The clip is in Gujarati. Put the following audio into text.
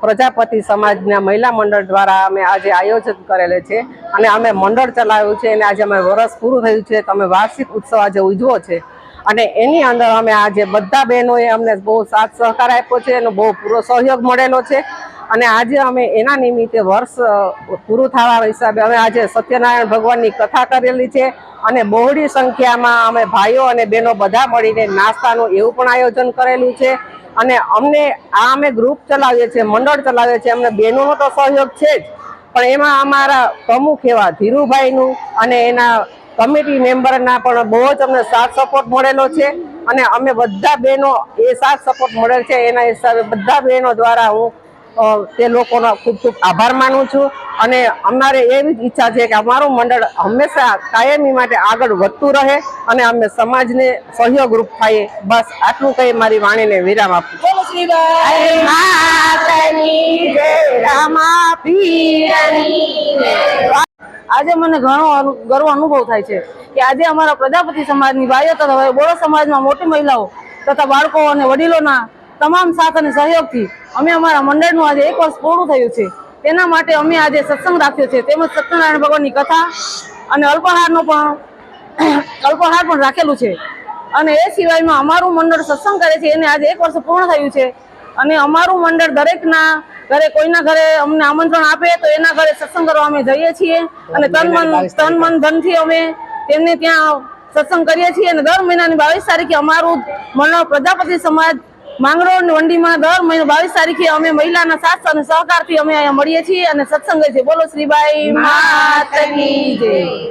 પ્રજાપતિ સમાજના મહિલા મંડળ દ્વારા અમે આજે આયોજન કરેલ છે અને અમે મંડળ ચલાવ્યું છે અને આજે અમે વરસ પૂરું થયું છે. તો અમે વાર્ષિક ઉત્સવ આજે ઉજવો છે. અને એની અંદર અમે આજે બધા બહેનોએ અમને બહુ સાથ સહકાર આપ્યો છે એનો બહુ પૂરો સહયોગ મળેલો છે. અને આજે અમે એના નિમિત્તે વર્ષ પૂરું થવા હિસાબે અમે આજે સત્યનારાયણ ભગવાનની કથા કરેલી છે અને બહોળી સંખ્યામાં અમે ભાઈઓ અને બહેનો બધા મળીને નાસ્તાનું એવું પણ આયોજન કરેલું છે. અને અમને, આ અમે ગ્રુપ ચલાવીએ છીએ, મંડળ ચલાવીએ છીએ, અમને બહેનોનો તો સહયોગ છે જ. પણ એમાં અમારા પ્રમુખ એવા ધીરુભાઈનું અને એના કમિટી મેમ્બરના પણ બહુ જ અમને સાથ સપોર્ટ મળેલો છે. અને અમે બધા બહેનો એ સાથ સપોર્ટ મળેલ છે. એના હિસાબે બધા બહેનો દ્વારા હું તે લોકોનો ખૂબ ખૂબ આભાર માનું છું. અને અમારે એવી જ ઈચ્છા છે કે અમારું મંડળ હંમેશા કાયમી માટે આગળ વધતું રહે અને અમે સમાજને સહયોગરૂપ થાય. બસ આટલું કહી મારી વાણીને વિરામ આપું આજે મને ઘણો અનુ- ગર્વ અનુભવ થાય છે કે આજે અમારા પ્રજાપતિ સમાજની ભાઈઓ તથા બોડો સમાજમાં મોટી મહિલાઓ તથા બાળકો અને વડીલોના તમામ સાથ અને સહયોગથી અમે અમારા મંડળનું આજે એક વર્ષ પૂરું થયું છે. તેના માટે અમે આજે સત્સંગ રાખ્યો છે. તેમજ સત્યનારાયણ ભગવાનની કથા અને અલ્પહારનો પણ અલ્પહાર પણ રાખેલું છે. અને એ સિવાયમાં અમારું મંડળ સત્સંગ કરે છે. એને આજે એક વર્ષ પૂર્ણ થયું છે. અને અમારું મંડળ દરેકના ઘરે કોઈના ઘરે અમને આમંત્રણ આપે તો એના ઘરે સત્સંગ કરવા અમે જઈએ છીએ. અને તન મન તન મન, ધનથી અમે તેમને ત્યાં સત્સંગ કરીએ છીએ. અને દર મહિનાની બાવીસ તારીખે અમારું મંડળ પ્રજાપતિ સમાજ માંગરોળ વંડીમાં દર મહિનો બાવીસ તારીખે અમે મહિલાના સાથ અને સહકારથી અમે અહીંયા મળીએ છીએ અને સત્સંગ છે. બોલો શ્રીબાઈ, માતની જય.